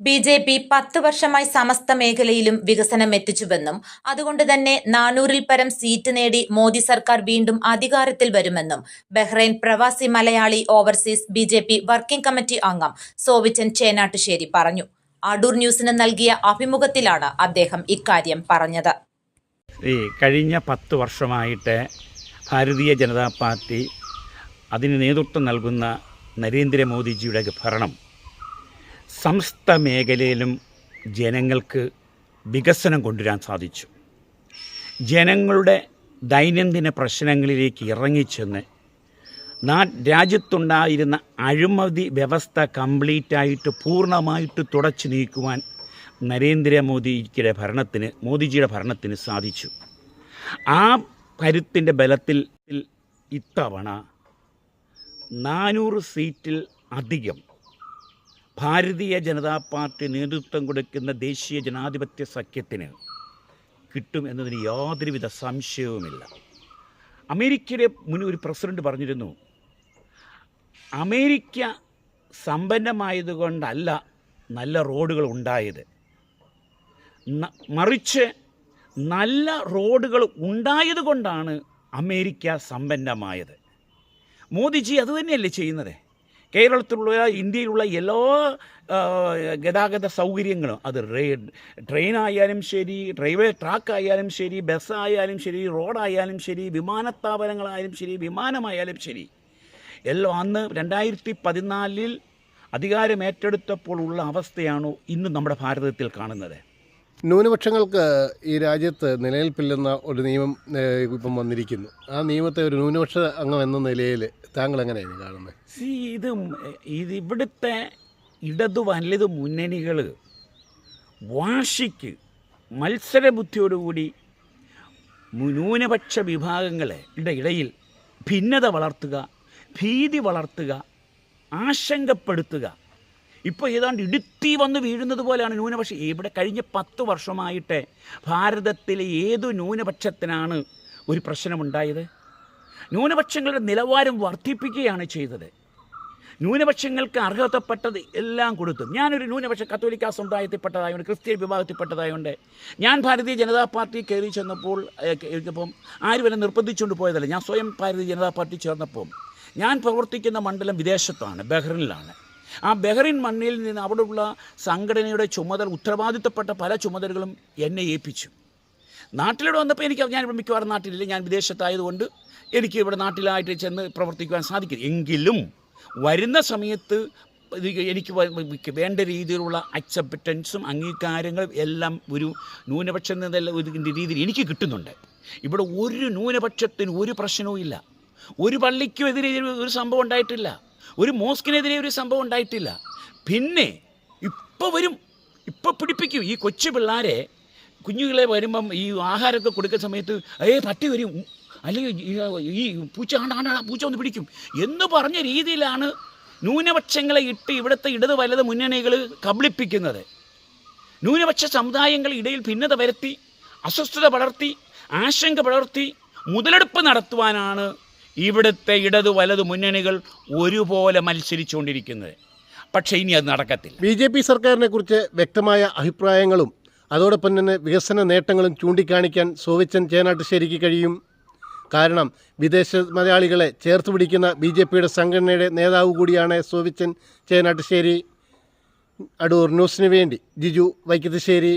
B J P പത്ത് വർഷമായി സമസ്ത മേഖലയിലും വികസനം എത്തിച്ചുവെന്നും അതുകൊണ്ട് തന്നെ നാനൂറിൽ പരം സീറ്റ് നേടി മോദി സർക്കാർ വീണ്ടും അധികാരത്തിൽ വരുമെന്നും ബഹ്റൈൻ പ്രവാസി Malayali overseas B J P working committee അംഗം സോവിച്ചൻ ചേനാട്ടുശ്ശേരി പറഞ്ഞു. അടൂർ ന്യൂസിന് നൽകിയ അഭിമുഖത്തിലാണ് അദ്ദേഹം ഇക്കാര്യം പറഞ്ഞത്. ഈ കഴിഞ്ഞ പത്ത് വർഷമായിട്ട് ഭാരതീയ ജനതാ പാർട്ടി അതിന് നേതൃത്വം നൽകുന്ന നരേന്ദ്രമോദിജിയുടെ ഭരണം സമസ്ത മേഖലയിലും ജനങ്ങൾക്ക് വികസനം കൊണ്ടുവരാൻ സാധിച്ചു. ജനങ്ങളുടെ ദൈനംദിന പ്രശ്നങ്ങളിലേക്ക് ഇറങ്ങിച്ചെന്ന് നാ രാജ്യത്തുണ്ടായിരുന്ന അഴിമതി വ്യവസ്ഥ കംപ്ലീറ്റായിട്ട് പൂർണമായിട്ട് തുടച്ചു നീക്കുവാൻ നരേന്ദ്രമോദിയുടെ ഭരണത്തിന് മോദിജിയുടെ ഭരണത്തിന് സാധിച്ചു. ആ കരുത്തിന്റെ ബലത്തിൽ ഇത്തവണ നാനൂറ് സീറ്റിൽ അധികം ഭാരതീയ ജനതാ പാർട്ടി നേതൃത്വം കൊടുക്കുന്ന ദേശീയ ജനാധിപത്യ സഖ്യത്തിന് കിട്ടും എന്നതിന് യാതൊരുവിധ സംശയവുമില്ല. അമേരിക്കയുടെ മുൻ ഒരു പ്രസിഡന്റ് പറഞ്ഞിരുന്നു അമേരിക്ക സമ്പന്നമായതുകൊണ്ടല്ല നല്ല റോഡുകൾ ഉണ്ടായത്. മറിച്ച് നല്ല റോഡുകൾ ഉണ്ടായതുകൊണ്ടാണ് അമേരിക്ക സമ്പന്നമായത്. മോദിജി അതുതന്നെയല്ലേ ചെയ്യുന്നത്? കേരളത്തിലുള്ള ഇന്ത്യയിലുള്ള എല്ലാ ഗതാഗത സൗകര്യങ്ങളും അത് ട്രെയിനായാലും ശരി റെയിൽവേ ട്രാക്കായാലും ശരി ബസ്സായാലും ശരി റോഡായാലും ശരി വിമാനത്താവളങ്ങളായാലും ശരി വിമാനമായാലും ശരി. എല്ലാം അന്ന് രണ്ടായിരത്തി പതിനാലിൽ അധികാരമേറ്റെടുത്തപ്പോൾ ഉള്ള അവസ്ഥയാണോ ഇന്ന് നമ്മുടെ ഭാരതത്തിൽ കാണുന്നത്. ന്യൂനപക്ഷങ്ങൾക്ക് ഈ രാജ്യത്ത് നിലനിൽപ്പില്ലെന്ന ഒരു നിയമം ഇപ്പം വന്നിരിക്കുന്നു. ആ നിയമത്തെ ഒരു ന്യൂനപക്ഷ അംഗം എന്ന നിലയിൽ താങ്കൾ എങ്ങനെയാണ് കാണുന്നത്? സി ഇത് ഇത് ഇവിടുത്തെ ഇടതു വലത് മുന്നണികൾ വാശിക്ക് മത്സരബുദ്ധിയോടുകൂടി ന്യൂനപക്ഷ വിഭാഗങ്ങളുടെ ഇടയിൽ ഭിന്നത വളർത്തുക ഭീതി വളർത്തുക ആശങ്കപ്പെടുത്തുക ഇപ്പോൾ ഏതാണ്ട് ഇടുത്തി വന്ന് വീഴുന്നത് പോലെയാണ് ന്യൂനപക്ഷ. ഇവിടെ കഴിഞ്ഞ പത്ത് വർഷമായിട്ട് ഭാരതത്തിലെ ഏതു ന്യൂനപക്ഷത്തിനാണ് ഒരു പ്രശ്നമുണ്ടായത്? ന്യൂനപക്ഷങ്ങളുടെ നിലവാരം വർദ്ധിപ്പിക്കുകയാണ് ചെയ്തത്. ന്യൂനപക്ഷങ്ങൾക്ക് അർഹതപ്പെട്ടത് എല്ലാം കൊടുത്തു. ഞാനൊരു ന്യൂനപക്ഷ കത്തോലിക്ക സമുദായത്തിൽപ്പെട്ടതായതുകൊണ്ട് ക്രിസ്ത്യൻ വിഭാഗത്തിൽപ്പെട്ടതായതുകൊണ്ട് ഞാൻ ഭാരതീയ ജനതാ പാർട്ടി കയറി ചെന്നപ്പോൾ ഇപ്പം ആരും എന്നെ നിർബന്ധിച്ചുകൊണ്ട് പോയതല്ല ഞാൻ സ്വയം ഭാരതീയ ജനതാ പാർട്ടി ചേർന്നപ്പോൾ ഞാൻ പ്രവർത്തിക്കുന്ന മണ്ഡലം വിദേശത്താണ് ബഹ്റിനിലാണ്. ആ ബഹ്റിൻ മണ്ണിൽ നിന്ന് അവിടെയുള്ള സംഘടനയുടെ ചുമതല ഉത്തരവാദിത്തപ്പെട്ട പല ചുമതലകളും എന്നെ ഏൽപ്പിച്ചു. നാട്ടിലൂടെ വന്നപ്പോൾ എനിക്ക് ഞാൻ ഇവിടെ മിക്കവാറും നാട്ടിലില്ല ഞാൻ വിദേശത്തായതുകൊണ്ട് എനിക്ക് ഇവിടെ നാട്ടിലായിട്ട് ചെന്ന് പ്രവർത്തിക്കുവാൻ സാധിക്കും എങ്കിലും വരുന്ന സമയത്ത് എനിക്ക് വേണ്ട രീതിയിലുള്ള അക്സെപ്റ്റൻസും അംഗീകാരങ്ങളും എല്ലാം ഒരു ന്യൂനപക്ഷം രീതിയിൽ എനിക്ക് കിട്ടുന്നുണ്ട്. ഇവിടെ ഒരു ന്യൂനപക്ഷത്തിന് ഒരു പ്രശ്നവും ഇല്ല. ഒരു പള്ളിക്കും എതിരെ ഒരു സംഭവം ഉണ്ടായിട്ടില്ല. ഒരു മോസ്കിനെതിരെ ഒരു സംഭവം ഉണ്ടായിട്ടില്ല. പിന്നെ ഇപ്പോൾ വരും ഇപ്പോൾ പിടിപ്പിക്കും ഈ കൊച്ചു പിള്ളേരെ. കുഞ്ഞുങ്ങളെ വരുമ്പം ഈ ആഹാരമൊക്കെ കൊടുക്കുന്ന സമയത്ത് ഏ പട്ടി വരും. അല്ലെങ്കിൽ ഈ- പൂച്ച ആണ്ടാണ്ടാ പൂച്ച ഒന്ന് പിടിക്കും. എന്ന് പറഞ്ഞ രീതിയിലാണ് ന്യൂനപക്ഷങ്ങളെ ഇട്ട് ഇവിടുത്തെ ഇടത് വലത് മുന്നണികൾ കബളിപ്പിക്കുന്നത്. ന്യൂനപക്ഷ സമുദായങ്ങൾ ഇടയിൽ ഭിന്നത വരുത്തി അസ്വസ്ഥത പടർത്തി ആശങ്ക പടർത്തി മുതലെടുപ്പ് നടത്തുവാനാണ് ഇവിടുത്തെ ഇടത് വലത് മുന്നണികൾ ഒരുപോലെ മത്സരിച്ചുകൊണ്ടിരിക്കുന്നത്. പക്ഷേ ഇനി അത് നടക്കത്തില്ല. ബി ജെ പി സർക്കാരിനെ കുറിച്ച് വ്യക്തമായ അഭിപ്രായങ്ങളും അതോടൊപ്പം തന്നെ വികസന നേട്ടങ്ങളും ചൂണ്ടിക്കാണിക്കാൻ സോവിച്ചൻ ചേനാട്ടുശ്ശേരിക്ക് കഴിയും. കാരണം വിദേശ മലയാളികളെ ചേർത്ത് പിടിക്കുന്ന ബി ജെ പിയുടെ സംഘടനയുടെ നേതാവ് കൂടിയാണ് സോവിച്ചൻ ചേനാട്ടുശ്ശേരി. അടൂർ ന്യൂസിന് വേണ്ടി ജിജു വൈക്കത്തശ്ശേരി.